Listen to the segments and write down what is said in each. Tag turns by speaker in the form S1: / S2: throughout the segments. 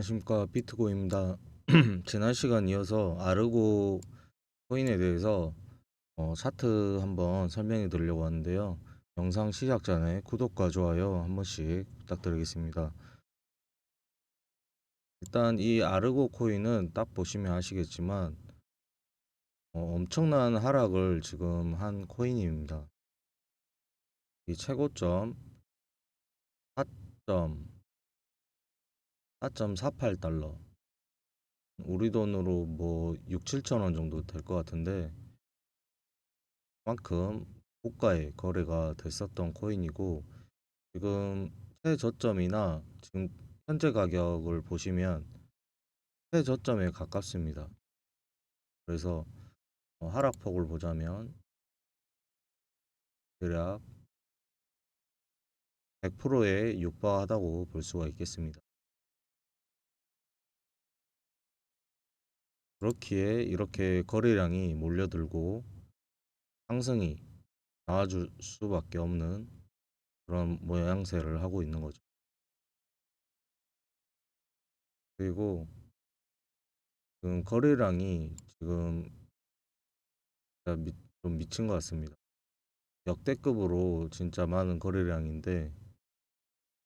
S1: 안녕하십니까 비트고입니다. 지난 시간 이어서 아르고 코인에 대해서 어, 차트 한번 설명해 드리려고 하는데요. 영상 시작 전에 구독과 좋아요 한 번씩 부탁드리겠습니다. 일단 이 아르고 코인은 딱 보시면 아시겠지만 어, 엄청난 하락을 지금 한 코인입니다. 이 최고점 4.48달러 우리 돈으로 뭐 6, 7천 원 정도 될 것 같은데 그만큼 고가의 거래가 됐었던 코인이고 지금 최저점이나 지금 현재 가격을 보시면 최저점에 가깝습니다. 그래서 어, 하락폭을 보자면 대략 100%에 육박하다고 볼 수가 있겠습니다. 그렇기에 이렇게 거래량이 몰려들고 상승이 나와줄 수밖에 없는 그런 모양새를 하고 있는 거죠. 그리고 지금 거래량이 지금 미, 좀 미친 것 같습니다. 역대급으로 진짜 많은 거래량인데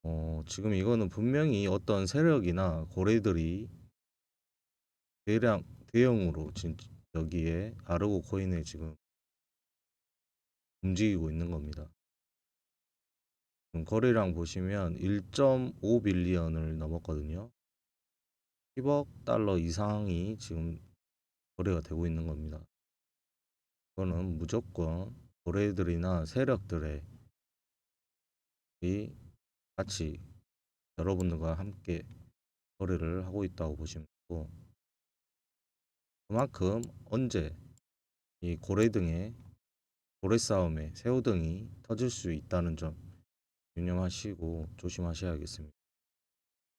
S1: 어, 지금 이거는 분명히 어떤 세력이나 고래들이 대량 대형으로 진 여기에 아르고 코인에 지금 움직이고 있는 겁니다. 지금 거래량 보시면 1.5 빌리언을 넘었거든요. 10억 달러 이상이 지금 거래가 되고 있는 겁니다. 이거는 무조건 고래들이나 세력들의 이 같이 여러분들과 함께 거래를 하고 있다고 보시면 되고 그만큼 언제 이 고래 등의 고래 싸움에 새우 등이 터질 수 있다는 점 유념하시고 조심하셔야겠습니다.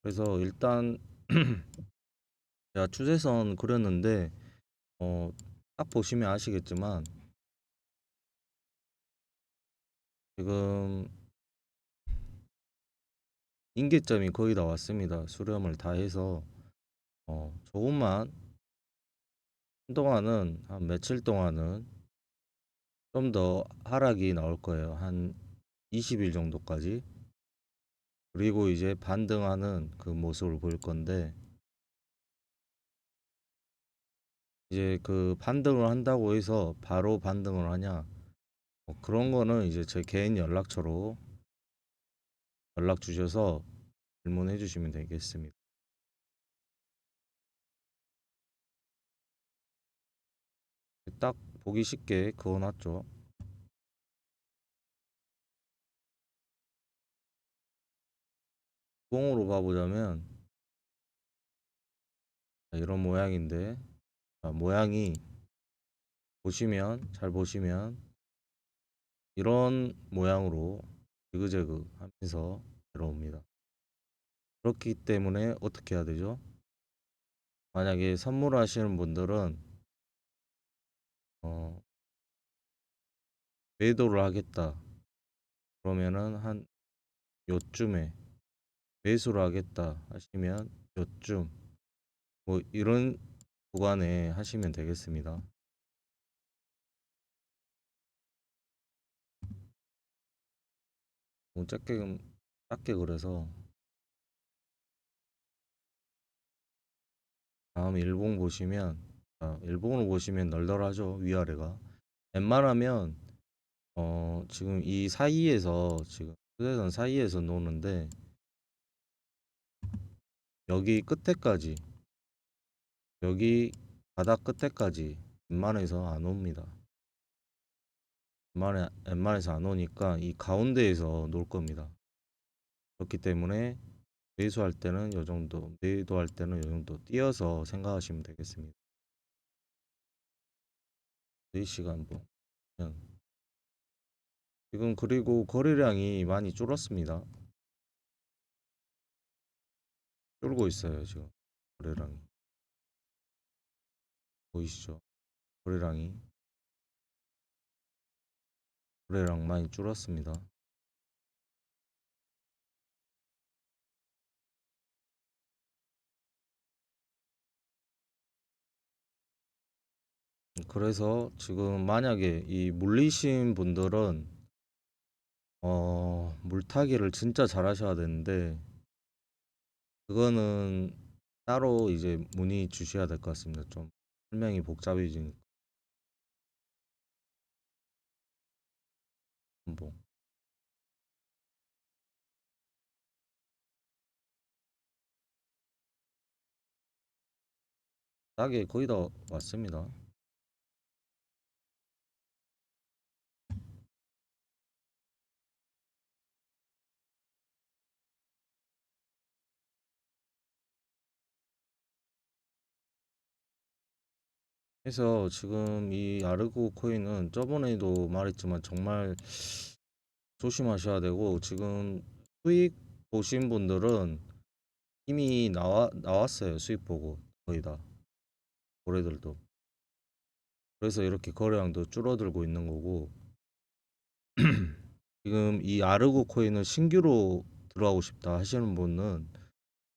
S1: 그래서 일단 제가 추세선 그렸는데 어, 딱 보시면 아시겠지만 지금 인계점이 거의 다 왔습니다. 수렴을 다 해서 어, 조금만 한 동안은 한 며칠 동안은 좀 더 하락이 나올 거예요. 한 20일 정도까지. 그리고 이제 반등하는 그 모습을 보일 건데 이제 그 반등을 한다고 해서 바로 반등을 하냐 뭐 그런 거는 이제 제 개인 연락처로 연락 주셔서 질문해 주시면 되겠습니다. 딱 보기 쉽게 그어놨죠. 공으로 봐보자면 이런 모양인데 자, 모양이 보시면 잘 보시면 이런 모양으로 지그재그 하면서 들어옵니다. 그렇기 때문에 어떻게 해야 되죠? 만약에 선물하시는 분들은 매도를 하겠다. 그러면은 한 요쯤에 매수를 하겠다 하시면 요쯤 뭐 이런 구간에 하시면 되겠습니다. 너무 작게 작게 그래서 다음 일봉 보시면 아, 일봉으로 보시면 널널하죠 위아래가 웬만하면 어 지금 이 사이에서 지금 휴대선 사이에서 노는데 여기 끝에까지 여기 바닥 끝에까지 웬만해서 안 옵니다. 웬만해, 웬만해서 안 오니까 이 가운데에서 놀 겁니다. 그렇기 때문에 매수할 때는 요 정도, 매도할 때는 요 정도 띄어서 생각하시면 되겠습니다. 4시간 뭐 그냥 지금 그리고 거래량이 많이 줄었습니다. 줄고 있어요 지금 거래량이 보이시죠? 거래량이 거래량 많이 줄었습니다. 그래서 지금 만약에 이 물리신 분들은 어, 물타기를 진짜 잘하셔야 되는데 그거는 따로 이제 문의 주셔야 될 것 같습니다. 좀 설명이 복잡해지니까. 뭐 딱에 거의 다 왔습니다. 그래서 지금 이 아르고 코인은 저번에도 말했지만 정말 조심하셔야 되고 지금 수익 보신 분들은 이미 나와 나왔어요. 수익 보고 거의 다 올해들도. 그래서 이렇게 거래량도 줄어들고 있는 거고 지금 이 아르고 코인을 신규로 들어가고 싶다 하시는 분은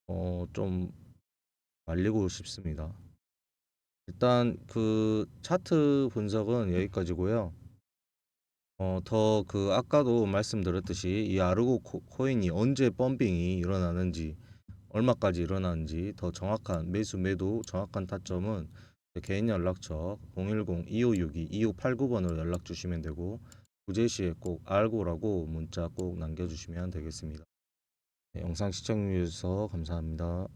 S1: 어 좀 말리고 싶습니다. 일단 그 차트 분석은 여기까지고요. 어, 더 그 아까도 말씀드렸듯이 이 아르고 코, 코인이 언제 펌핑이 일어나는지 얼마까지 일어나는지 더 정확한 매수 매도 정확한 타점은 제 개인 연락처 010-2562-2589번으로 연락 주시면 되고 구제 시에 꼭 알고라고 문자 꼭 남겨주시면 되겠습니다. 네, 영상 시청해 주셔서 감사합니다.